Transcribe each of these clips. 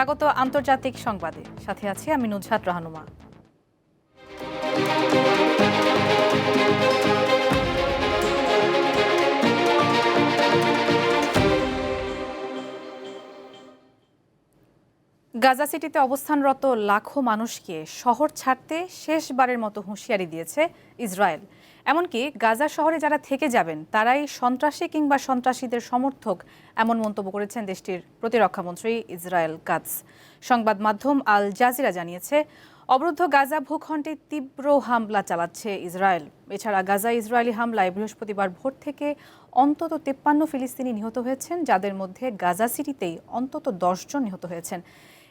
স্বাগত আন্তর্জাতিক সংবাদে। সাথে আছি আমি নুজহাত রাহানুমা। গাজা সিটিতে অবস্থানরত লাখো মানুষকে শহর ছাড়তে শেষবারের মতো হুঁশিয়ারি দিয়েছে ইসরায়েল। এমনকি গাজা শহরে যারা থেকে যাবেন, তারাই সন্ত্রাসী কিংবা সন্ত্রাসীদের সমর্থক এমন মন্তব্য করেছেন দেশটির প্রতিরক্ষামন্ত্রী ইসরায়েল কাটস সংবাদ মাধ্যম আল জাজিরা জানিয়েছে, অবরুদ্ধ গাজা ভূখণ্ডে তীব্র হামলা চালাচ্ছে ইসরায়েল। এছাড়া গাজা ইসরায়েলি হামলায় বৃহস্পতিবার ভোর থেকে অন্তত তেপ্পান্ন ফিলিস্তিনি নিহত হয়েছেন, যাদের মধ্যে গাজা সিটিতেই অন্তত দশজন নিহত হয়েছেন।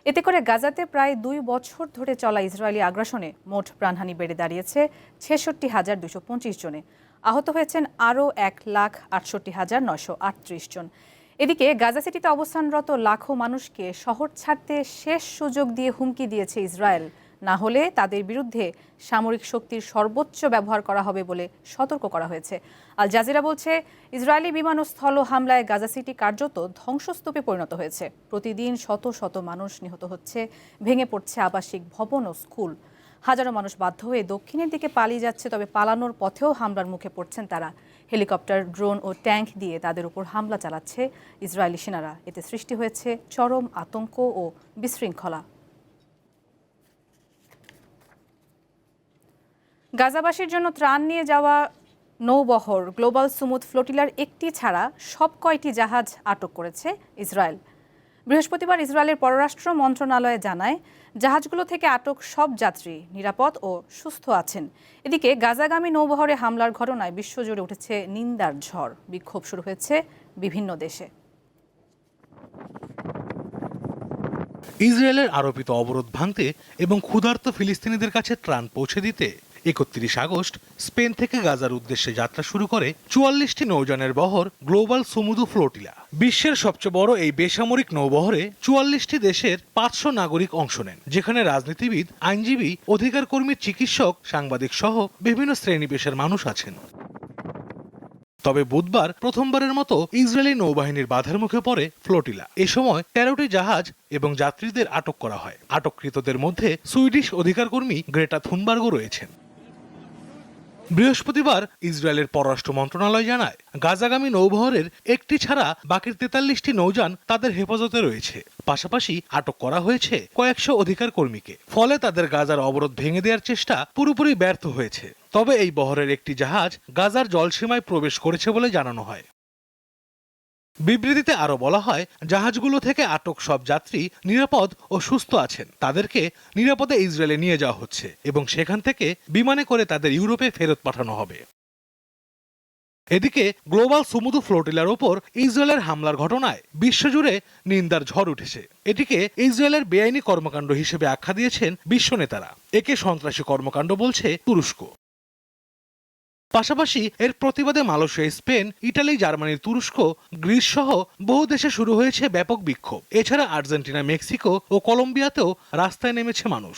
এতে করে গাজাতে প্রায় দুই বছর ধরে চলা ইসরায়েলি আগ্রাসনে মোট প্রাণহানি বেড়ে দাঁড়িয়েছে ছেষট্টি হাজার দুশো পঁচিশ জনে। আহত হয়েছেন আরও এক লাখ আটষট্টি হাজার নয়শো আটত্রিশ জন। এদিকে গাজা সিটিতে অবস্থানরত লাখো মানুষকে শহর ছাড়তে শেষ সুযোগ দিয়ে হুমকি দিয়েছে ইসরায়েল। না হলে তাদের বিরুদ্ধে সামরিক শক্তির সর্বোচ্চ ব্যবহার করা হবে বলে সতর্ক করা হয়েছে। আল জাজিরা বলছে, ইসরায়েলি বিমান ও স্থল হামলায় গাজা সিটি কার্যত ধ্বংসস্তূপে পরিণত হয়েছে। প্রতিদিন শত শত মানুষ নিহত হচ্ছে, ভেঙে পড়ছে আবাসিক ভবন ও স্কুল। হাজারো মানুষ বাধ্য হয়ে দক্ষিণের দিকে পালিয়ে যাচ্ছে, তবে পালানোর পথেও হামলার মুখে পড়ছেন তারা। হেলিকপ্টার, ড্রোন ও ট্যাঙ্ক দিয়ে তাদের উপর হামলা চালাচ্ছে ইসরায়েলি সেনারা। এতে সৃষ্টি হয়েছে চরম আতঙ্ক ও বিশৃঙ্খলা। গাজাবাসীর জন্য ত্রাণ নিয়ে যাওয়া নৌবহর গ্লোবাল সুমুদ ফ্লোটিলার একটি ছাড়া সব কয়টি জাহাজ আটক করেছে ইসরায়েল। বৃহস্পতিবার ইসরায়েলের পররাষ্ট্র মন্ত্রণালয়ে জানায়, জাহাজগুলো থেকে আটক সব যাত্রী নিরাপদ ও সুস্থ আছেন। এদিকে গাজাগামী নৌবহরে হামলার ঘটনায় বিশ্বজুড়ে উঠেছে নিন্দার ঝড়। বিক্ষোভ শুরু হয়েছে বিভিন্ন দেশে। ইসরায়েলের আরোপিত অবরোধ ভাঙতে এবং ক্ষুধার্ত ফিলিস্তিনিদের কাছে ত্রাণ পৌঁছে দিতে একত্রিশ আগস্ট, স্পেন থেকে গাজার উদ্দেশ্যে যাত্রা শুরু করে চুয়াল্লিশটি নৌযানের বহর গ্লোবাল সমুদু ফ্লোটিলা। বিশ্বের সবচেয়ে বড় এই বেসামরিক নৌবহরে চুয়াল্লিশটি দেশের পাঁচশো নাগরিক অংশ নেন, যেখানে রাজনীতিবিদ, আইনজীবী অধিকার কর্মী চিকিৎসক, সাংবাদিক সহ বিভিন্ন শ্রেণি পেশার মানুষ আছেন। তবে বুধবার প্রথমবারের মতো ইসরায়েলি নৌবাহিনীর বাধার মুখে পড়ে ফ্লোটিলা। এ সময় তেরোটি জাহাজ এবং যাত্রীদের আটক করা হয়। আটককৃতদের মধ্যে সুইডিশ অধিকার কর্মী গ্রেটা থুনবার্গও রয়েছেন। বৃহস্পতিবার ইসরায়েলের পররাষ্ট্র মন্ত্রণালয় জানায়, গাজাগামী নৌবহরের একটি ছাড়া বাকির তেতাল্লিশটি নৌযান তাদের হেফাজতে রয়েছে। পাশাপাশি আটক করা হয়েছে কয়েকশো অধিকার কর্মীকে। ফলে তাদের গাজার অবরোধ ভেঙে দেওয়ার চেষ্টা পুরোপুরি ব্যর্থ হয়েছে। তবে এই বহরের একটি জাহাজ গাজার জলসীমায় প্রবেশ করেছে বলে জানানো হয়। বিবৃতিতে আরও বলা হয়, জাহাজগুলো থেকে আটক সব যাত্রী নিরাপদ ও সুস্থ আছেন। তাদেরকে নিরাপদে ইসরায়েলে নিয়ে যাওয়া হচ্ছে এবং সেখান থেকে বিমানে করে তাদের ইউরোপে ফেরত পাঠানো হবে। এদিকে গ্লোবাল সুমুদু ফ্লোটিলার ওপর ইসরায়েলের হামলার ঘটনায় বিশ্বজুড়ে নিন্দার ঝড় উঠেছে। এটিকে ইসরায়েলের বেআইনি কর্মকাণ্ড হিসেবে আখ্যা দিয়েছেন বিশ্ব নেতারা। একে সন্ত্রাসী কর্মকাণ্ড বলছে তুরস্ক। পাশাপাশি এর প্রতিবাদে মালয়েশিয়া, স্পেন, ইটালি জার্মানির তুরস্ক, গ্রিস সহ বহু দেশে শুরু হয়েছে ব্যাপক বিক্ষোভ। এছাড়া আর্জেন্টিনা, মেক্সিকো ও কলম্বিয়াতেও রাস্তায় নেমেছে মানুষ।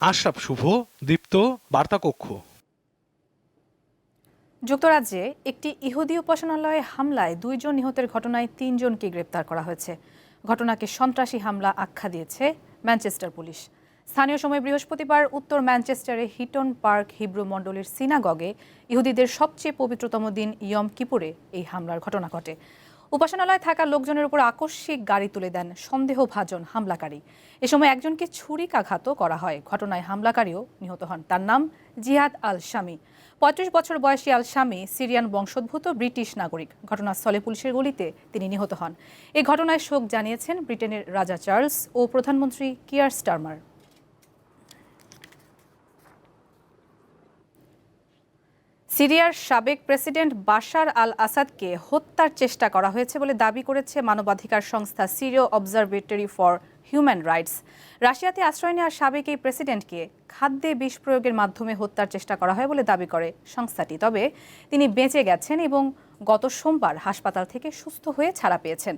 আশরাফ শুভ, দীপ্ত, বার্তাকক্ষ। যুক্তরাজ্যে একটি ইহুদি উপাসনালয়ে হামলায় দুইজন নিহতের ঘটনায় তিনজনকে গ্রেপ্তার করা হয়েছে। ঘটনাকে সন্ত্রাসী হামলা আখ্যা দিয়েছে ম্যানচেস্টার পুলিশ। স্থানীয় সময় বৃহস্পতিবার উত্তর ম্যানচেস্টারে হিটন পার্ক হিব্রু মণ্ডলের সিনাগগে ইহুদিদের সবচেয়ে পবিত্রতম দিন ইয়ম কিপুরে এই হামলার ঘটনা ঘটে। উপাসনালয়ে থাকা লোকজনের উপর আকস্মিক গাড়ি তুলে দেন সন্দেহভাজন হামলাকারী। এ সময় একজনকে ছুরিকাঘাতও করা হয়। ঘটনায় হামলাকারীও নিহত হন। তার নাম জিহাদ আল শামি পঁয়ত্রিশ বছর বয়সী আল শামি সিরিয়ান বংশোদ্ভূত ব্রিটিশ নাগরিক। ঘটনাস্থলে পুলিশের গুলিতে তিনি নিহত হন। এই ঘটনায় শোক জানিয়েছেন ব্রিটেনের রাজা চার্লস ও প্রধানমন্ত্রী কিয়ার স্টারমার। সিরিয়ার সাবেক প্রেসিডেন্ট বাশার আল আসাদকে হত্যার চেষ্টা করা হয়েছে বলে দাবি করেছে মানবাধিকার সংস্থা Syrian Observatory for Human Rights. রাশিয়াতে আশ্রয় নেওয়া সাবেক এই প্রেসিডেন্টকে খাদ্যে বিষ প্রয়োগের মাধ্যমে হত্যার চেষ্টা করা হয় বলে দাবি করে সংস্থাটি। তবে তিনি বেঁচে গেছেন এবং গত সোমবার হাসপাতাল থেকে সুস্থ হয়ে ছাড়া পেয়েছেন।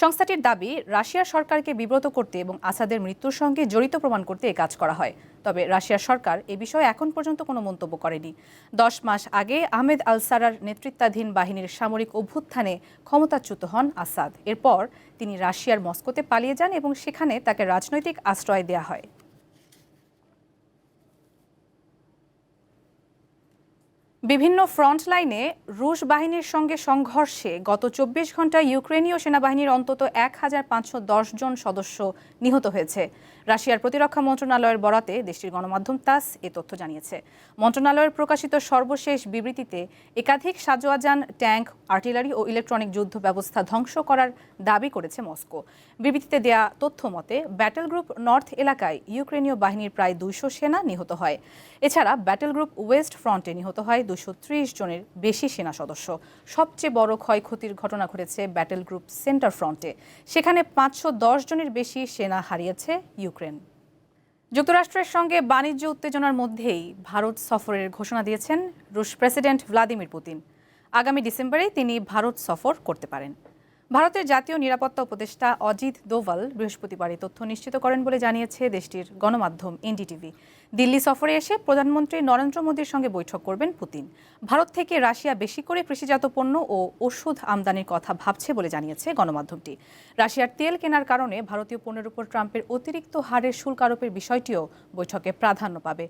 সংস্থাটির দাবি রাশিয়ার সরকারকে বিব্রত করতে এবং আসাদের মৃত্যুর সঙ্গে জড়িত প্রমাণ করতে এ কাজ করা হয়। তবে রাশিয়ার সরকার এ বিষয়ে এখন পর্যন্ত কোনো মন্তব্য করেনি। দশ মাস আগে আহমেদ আল সারার নেতৃত্বাধীন বাহিনীর সামরিক অভ্যুত্থানে ক্ষমতাচ্যুত হন আসাদ। এরপর তিনি রাশিয়ার মস্কোতে পালিয়ে যান এবং সেখানে তাকে রাজনৈতিক আশ্রয় দেওয়া হয়। বিভিন্ন ফ্রন্ট লাইনে রুশ বাহিনীর সঙ্গে সংঘর্ষে গত চব্বিশ ঘন্টায় ইউক্রেনীয় সেনাবাহিনীর অন্তত এক হাজার পাঁচশো দশ জন সদস্য নিহত হয়েছে। রাশিয়ার প্রতিরক্ষা মন্ত্রণালয়ের বরাতে দেশটির গণমাধ্যম তাস এ তথ্য জানিয়েছে। মন্ত্রণালয়ের প্রকাশিত সর্বশেষ বিবৃতিতে একাধিক সাজোয়াজান, ট্যাঙ্ক, আর্টিলারি ও ইলেকট্রনিক যুদ্ধ ব্যবস্থা ধ্বংস করার দাবি করেছে মস্কো। বিবৃতিতে দেয়া তথ্য মতে, ব্যাটেল গ্রুপ নর্থ এলাকায় ইউক্রেনীয় বাহিনীর প্রায় দুইশো সেনা নিহত হয়। এছাড়া ব্যাটেল গ্রুপ ওয়েস্ট ফ্রন্টে নিহত হয় দুশো ত্রিশ জনের বেশি সেনা সদস্য। সবচেয়ে বড় ক্ষয়ক্ষতির ঘটনা ঘটেছে ব্যাটেল গ্রুপ সেন্টার ফ্রন্টে। সেখানে পাঁচশো দশ জনের বেশি সেনা হারিয়েছে ইউক্রেন। যুক্তরাষ্ট্রের সঙ্গে বাণিজ্য উত্তেজনার মধ্যেই ভারত সফরের ঘোষণা দিয়েছেন রুশ প্রেসিডেন্ট ভ্লাদিমির পুতিন। আগামী ডিসেম্বরে তিনি ভারত সফর করতে পারেন। ভারতের জাতীয় নিরাপত্তা উপদেষ্টা অজিত দোভাল বৃহস্পতিবার এই তথ্য নিশ্চিত করেন বলে জানিয়েছে দেশটির গণমাধ্যম এনডিটিভি। দিল্লি সফরে এসে প্রধানমন্ত্রী নরেন্দ্র মোদীর সঙ্গে বৈঠক করবেন পুতিন। ভারত থেকে রাশিয়া বেশি করে কৃষিজাত পণ্য ও ওষুধ আমদানির কথা ভাবছে বলে জানিয়েছে গণমাধ্যমটি। রাশিয়ার তেল কেনার কারণে ভারতীয় পণ্যের উপর ট্রাম্পের অতিরিক্ত হারের শুল্ক আরোপের বিষয়টিও বৈঠকে প্রাধান্য পাবে।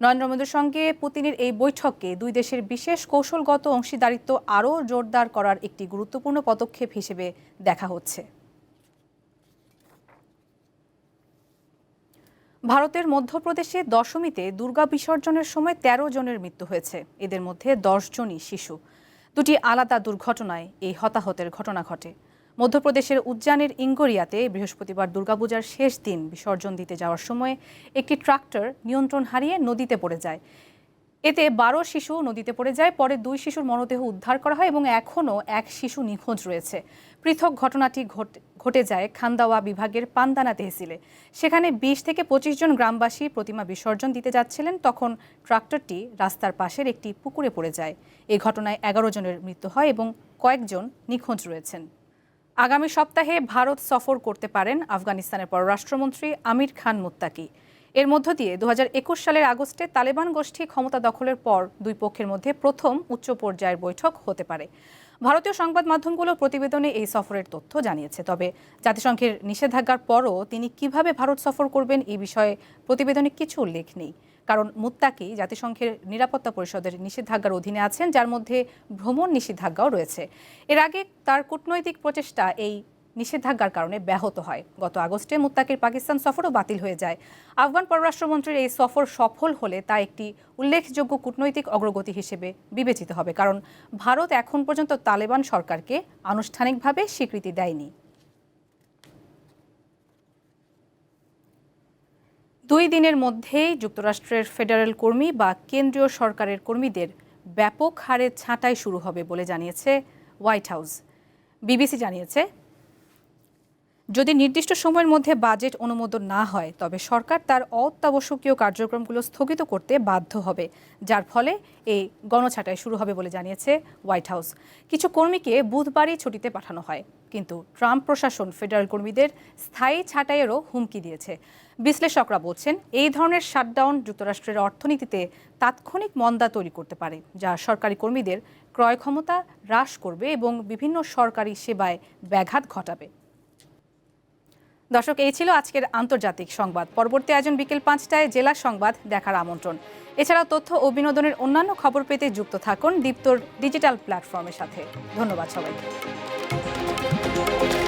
নরেন্দ্র মোদীর সঙ্গে পুতিনের এই বৈঠককে দুই দেশের বিশেষ কৌশলগত অংশীদারিত্ব আরও জোরদার করার একটি গুরুত্বপূর্ণ পদক্ষেপ হিসেবে দেখা হচ্ছে। ভারতের মধ্যপ্রদেশে দশমীতে দুর্গা বিসর্জনের সময় ১৩ জনের মৃত্যু হয়েছে। এদের মধ্যে দশ জনই শিশু। দুটি আলাদা দুর্ঘটনায় এই হতাহতের ঘটনা ঘটে। মধ্যপ্রদেশের উজ্জানের ইঙ্গরিয়াতে বৃহস্পতিবার দুর্গাপূজার শেষ দিন বিসর্জন দিতে যাওয়ার সময় একটি ট্রাক্টর নিয়ন্ত্রণ হারিয়ে নদীতে পড়ে যায়। এতে বারো শিশু নদীতে পড়ে যায়, পরে দুই শিশুর মরদেহ উদ্ধার করা হয় এবং এখনও এক শিশু নিখোঁজ রয়েছে। পৃথক ঘটনাটি ঘটে যায় খান্দাওয়া বিভাগের পান্দানা তেহসিলে। সেখানে বিশ থেকে পঁচিশ জন গ্রামবাসী প্রতিমা বিসর্জন দিতে যাচ্ছিলেন, তখন ট্রাক্টরটি রাস্তার পাশের একটি পুকুরে পড়ে যায়। এই ঘটনায় এগারো জনের মৃত্যু হয় এবং কয়েকজন নিখোঁজ রয়েছেন। আগামী সপ্তাহে ভারত সফর করতে পারেন আফগানিস্তানের পররাষ্ট্রমন্ত্রী আমির খান মুত্তাকি। এর মধ্য দিয়ে দু হাজার একুশ সালের আগস্টে তালেবান গোষ্ঠী ক্ষমতা দখলের পর দুই পক্ষের মধ্যে প্রথম উচ্চ পর্যায়ের বৈঠক হতে পারে। ভারতীয় সংবাদ মাধ্যমগুলো প্রতিবেদনে এই সফরের তথ্য জানিয়েছে, তবে জাতিসংঘের নিষেধাজ্ঞার পরও তিনি কীভাবে ভারত সফর করবেন এই বিষয়ে প্রতিবেদনে কিছু উল্লেখ নেই। কারণ মুত্তাকি জাতিসংঘের নিরাপত্তা পরিষদের নিষেধাজ্ঞার অধীনে আছেন, যার মধ্যে ভ্রমণ নিষেধাজ্ঞাও রয়েছে। এর আগে তার কূটনৈতিক প্রচেষ্টা এই নিষেধাজ্ঞার কারণে ব্যাহত হয়। গত আগস্টে মুত্তাকির পাকিস্তান সফরও বাতিল হয়ে যায়। আফগান পররাষ্ট্রমন্ত্রীর এই সফর সফল হলে তা একটি উল্লেখযোগ্য কূটনৈতিক অগ্রগতি হিসেবে বিবেচিত হবে, কারণ ভারত এখন পর্যন্ত তালেবান সরকারকে আনুষ্ঠানিকভাবে স্বীকৃতি দেয়নি। দুই দিনের মধ্যেই যুক্তরাষ্ট্রের ফেডারেল কর্মী বা কেন্দ্রীয় সরকারের কর্মীদের ব্যাপক হারে ছাঁটাই শুরু হবে বলে জানিয়েছে হোয়াইট হাউস। বিবিসি জানিয়েছে, যদি নির্দিষ্ট সময়ের মধ্যে বাজেট অনুমোদন না হয়, তবে সরকার তার অত্যাবশ্যকীয় কার্যক্রমগুলো স্থগিত করতে বাধ্য হবে, যার ফলে এই গণছাঁটাই শুরু হবে বলে জানিয়েছে হোয়াইট হাউস। কিছু কর্মীকে বুধবারই ছুটিতে পাঠানো হয়। কিন্তু ট্রাম্প প্রশাসন ফেডারেল কর্মীদের স্থায়ী ছাঁটাইয়েরও হুমকি দিয়েছে। বিশ্লেষকরা বলছেন, এই ধরনের শাটডাউন যুক্তরাষ্ট্রের অর্থনীতিতে তাৎক্ষণিক মন্দা তৈরি করতে পারে, যা সরকারি কর্মীদের ক্রয় ক্ষমতা হ্রাস করবে এবং বিভিন্ন সরকারি সেবায় ব্যাঘাত ঘটাবে। দর্শক, এই ছিল আজকের আন্তর্জাতিক সংবাদ। পরবর্তী আয়োজন বিকেল পাঁচটায় জেলা সংবাদ দেখার আমন্ত্রণ। এছাড়াও তথ্য ও বিনোদনের অন্যান্য খবর পেতে যুক্ত থাকুন দীপ্তর ডিজিটাল প্ল্যাটফর্মের সাথে। ধন্যবাদ সবাইকে। Thank you.